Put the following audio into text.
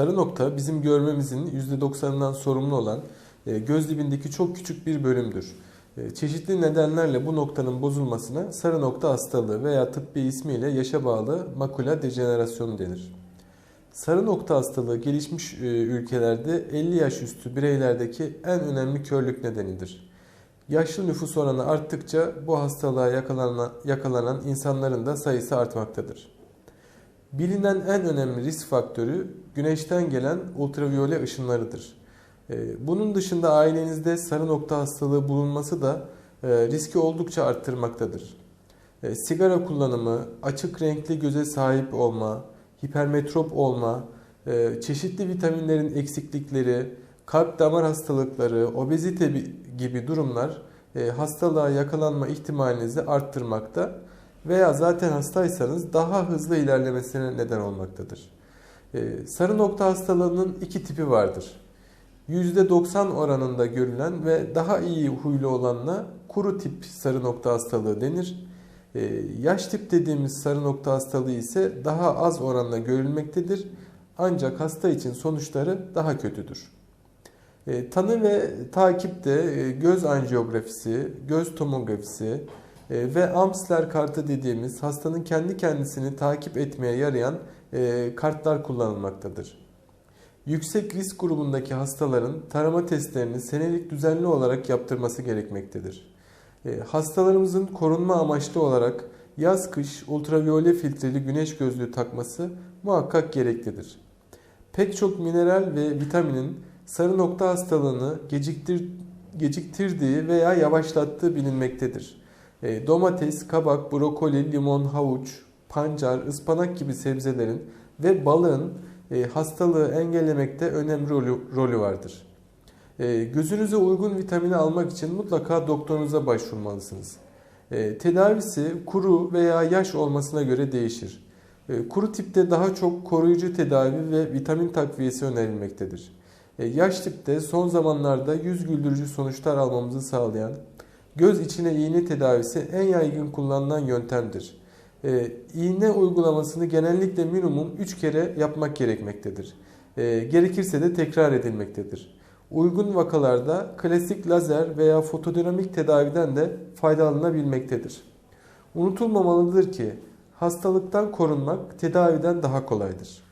sarı nokta bizim görmemizin %90'ından sorumlu olan e, göz dibindeki çok küçük bir bölümdür. E, çeşitli nedenlerle bu noktanın bozulmasına sarı nokta hastalığı veya tıbbi ismiyle yaşa bağlı makula dejenerasyonu denir. Sarı nokta hastalığı gelişmiş e, ülkelerde 50 yaş üstü bireylerdeki en önemli körlük nedenidir. Yaşlı nüfus oranı arttıkça bu hastalığa yakalanan, yakalanan insanların da sayısı artmaktadır. Bilinen en önemli risk faktörü güneşten gelen ultraviyole ışınlarıdır. Ee, bunun dışında ailenizde sarı nokta hastalığı bulunması da e, riski oldukça arttırmaktadır. E, sigara kullanımı, açık renkli göze sahip olma, hipermetrop olma, e, çeşitli vitaminlerin eksiklikleri, kalp damar hastalıkları, obezite gibi durumlar hastalığa yakalanma ihtimalinizi arttırmakta veya zaten hastaysanız daha hızlı ilerlemesine neden olmaktadır. Sarı nokta hastalığının iki tipi vardır. %90 oranında görülen ve daha iyi huylu olanla kuru tip sarı nokta hastalığı denir. Ee, yaş tip dediğimiz sarı nokta hastalığı ise daha az oranda görülmektedir. Ancak hasta için sonuçları daha kötüdür. Ee, tanı ve takipte e, göz anjiyografisi, göz tomografisi ve Amsler kartı dediğimiz hastanın kendi kendisini takip etmeye yarayan e, kartlar kullanılmaktadır. Yüksek risk grubundaki hastaların tarama testlerini senelik düzenli olarak yaptırması gerekmektedir. E, hastalarımızın korunma amaçlı olarak yaz-kış ultraviyole filtreli güneş gözlüğü takması muhakkak gereklidir. Pek çok mineral ve vitaminin sarı nokta hastalığını geciktir, geciktirdiği veya yavaşlattığı bilinmektedir. E, domates, kabak, brokoli, limon, havuç, pancar, ıspanak gibi sebzelerin ve balığın e, hastalığı engellemekte önemli rolü, rolü vardır. E, gözünüze uygun vitamini almak için mutlaka doktorunuza başvurmalısınız. E, tedavisi kuru veya yaş olmasına göre değişir. Kuru tipte daha çok koruyucu tedavi ve vitamin takviyesi önerilmektedir. Yaş tipte son zamanlarda yüz güldürücü sonuçlar almamızı sağlayan göz içine iğne tedavisi en yaygın kullanılan yöntemdir e, iğne uygulamasını genellikle minimum 3 kere yapmak gerekmektedir. E, gerekirse de tekrar edilmektedir. Uygun vakalarda klasik lazer veya fotodinamik tedaviden de faydalanabilmektedir. Unutulmamalıdır ki hastalıktan korunmak tedaviden daha kolaydır.